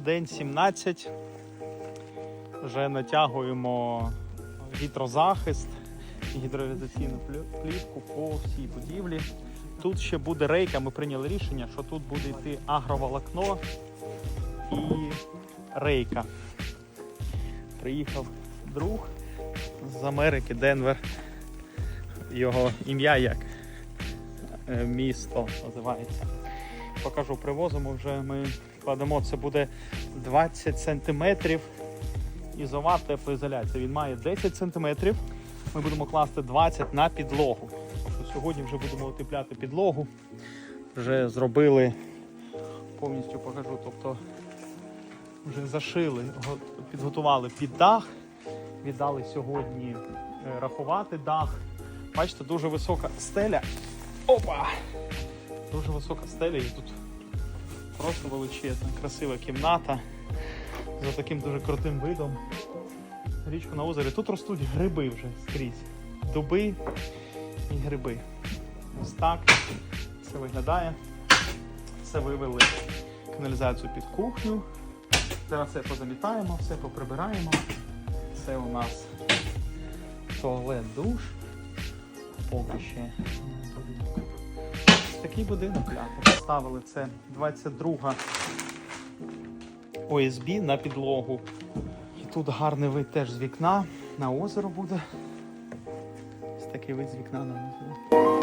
день 17. Вже натягуємо вітрозахист плю- плівку по всій будівлі. Тут ще буде рейка. Ми прийняли рішення, що тут буде йти агроволокно і рейка. Приїхав друг з Америки, Денвер. Його ім'я як Е, місто називається. Покажу, привозимо вже ми кладемо. Це буде 20 сантиметрів ізолат теплоізоляція. Він має 10 сантиметрів. Ми будемо класти 20 на підлогу. Сьогодні вже будемо утепляти підлогу. Вже зробили, повністю покажу. Тобто вже зашили, підготували під дах. Віддали сьогодні е, рахувати дах. Бачите, дуже висока стеля. Опа! Дуже висока стеля і тут просто величезна, красива кімната за таким дуже крутим видом. Річку на озері. Тут ростуть гриби вже скрізь. Дуби і гриби. Ось так це виглядає. Це вивели каналізацію під кухню. Зараз все позамітаємо, все поприбираємо. Це у нас туалет душ. Поки ще. Такий будинок. Поставили це 22 ОСБ на підлогу. І тут гарний вид теж з вікна на озеро буде. Ось такий вид з вікна на озеро.